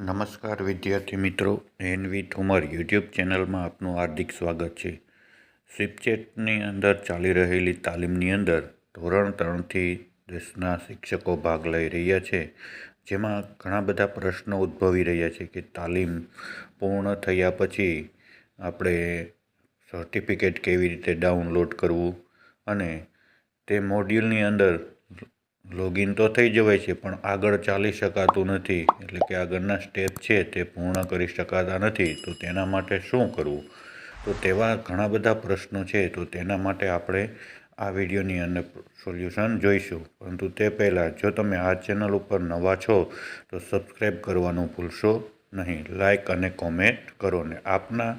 નમસ્કાર વિદ્યાર્થી મિત્રો એનવી ઠુમર યુટ્યુબ ચેનલમાં આપનું હાર્દિક સ્વાગત છે. સ્વીપચેટની અંદર ચાલી રહેલી તાલીમની અંદર ધોરણ ત્રણથી દેશના શિક્ષકો ભાગ લઈ રહ્યા છે. જેમાં ઘણા બધા પ્રશ્નો ઉદ્ભવી રહ્યા છે કે તાલીમ પૂર્ણ થયા પછી આપણે સર્ટિફિકેટ કેવી રીતે ડાઉનલોડ કરવું અને તે મોડ્યુલની અંદર લોગિન તો થઈ જવાય છે, પણ આગળ ચાલી શકાતું નથી. એટલે કે આગળના સ્ટેપ છે, તે પૂર્ણ કરી શકાતા નથી. તો તેના માટે શું કરવું? તો તેવા ઘણા બધા પ્રશ્નો છે, તો તેના માટે આપણે આ વિડીયોની અંદર સોલ્યુશન જોઈશું. પરંતુ તે પહેલાં, જો તમે આ ચેનલ ઉપર નવા છો, તો સબસ્ક્રાઈબ કરવાનું ભૂલશો નહીં. લાઈક અને કોમેન્ટ કરો ને આપના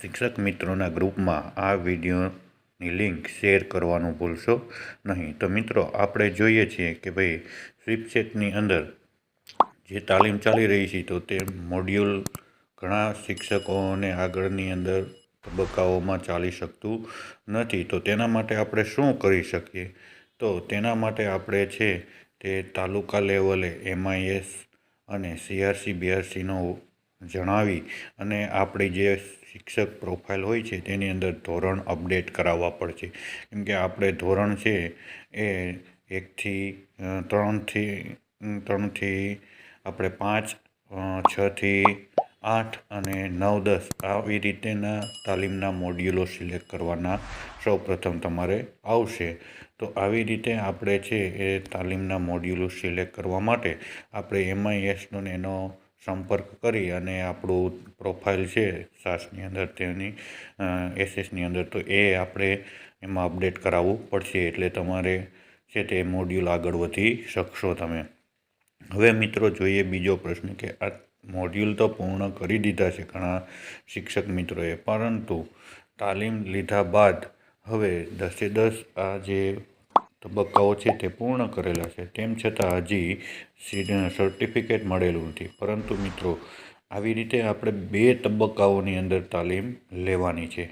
શિક્ષક મિત્રોના ગ્રુપમાં આ વીડિયો ની લિંક શેર કરવાનું ભૂલશો નહીં. તો મિત્રો, આપણે જોઈએ છીએ કે ભાઈ સ્વિપચેટની અંદર જે તાલીમ ચાલી રહી છે, તો તે મોડ્યુલ ઘણા શિક્ષકોને આગળની અંદર તબક્કાઓમાં ચાલી શકતું નથી. તો તેના માટે આપણે શું કરી શકીએ? તો તેના માટે આપણે છે તે તાલુકા લેવલે એમઆઈએસ અને સીઆરસી બીઆરસીનો જણાવી અને આપણી જે શિક્ષક પ્રોફાઇલ હોય છે તેની અંદર ધોરણ અપડેટ કરાવવા પડશે. કેમ કે આપણે ધોરણ છે એ એકથી ત્રણથી ત્રણથી આપણે પાંચ છથી આઠ અને નવ, દસ આવી રીતેના તાલીમના મોડ્યુલો સિલેક્ટ કરવાના સૌ પ્રથમ તમારે આવશે. તો આવી રીતે આપણે છે એ તાલીમના મોડ્યુલો સિલેક્ટ કરવા માટે આપણે એમઆઈએસનો ને એનો સંપર્ક કરી અને આપણું પ્રોફાઇલ છે સાસની અંદર તેની એસએસની અંદર, તો એ આપણે એમાં અપડેટ કરાવવું પડશે એટલે તમારે છે તે મોડ્યુલ આગળ વધી શકશો તમે. હવે મિત્રો જોઈએ બીજો પ્રશ્ન કે આ મોડ્યુલ તો પૂર્ણ કરી દીધા છે ઘણા શિક્ષક મિત્રોએ, પરંતુ તાલીમ લીધા બાદ હવે દસે દસ આ જે તબક્કાઓ છે તે પૂર્ણ કરેલા છે. તેમ છતાં હજી સર્ટિફિકેટ મળેલું નથી. પરંતુ મિત્રો, આવી રીતે આપણે બે તબક્કાઓની અંદર તાલીમ લેવાની છે.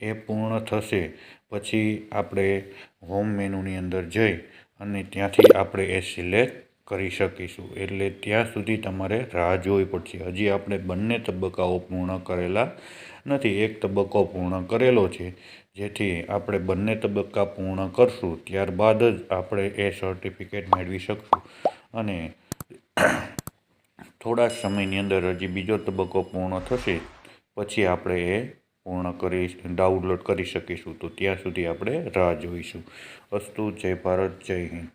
એ પૂર્ણ થશે પછી આપણે હોમ મેનુની અંદર જઈ અને ત્યાંથી આપણે એ સિલેક્ટ કરી શકીશું. એટલે ત્યાં સુધી તમારે રાહ જોવી પડશે. હજી આપણે બંને તબક્કાઓ પૂર્ણ કરેલા નથી. એક તબક્કો પૂર્ણ કરેલો છે, જેથી આપણે બંને તબક્કા પૂર્ણ કરશું. ત્યારબાદ જ આપણે એ સર્ટિફિકેટ મેળવી શકશું. અને થોડા સમયની અંદર હજી બીજો તબક્કો પૂર્ણ થશે. પછી આપણે એ પૂર્ણ કરી ડાઉનલોડ કરી શકીશું. તો ત્યાં સુધી આપણે રાહ જોઈશું. અસ્તુ જય ભારત, જય હિન્દ.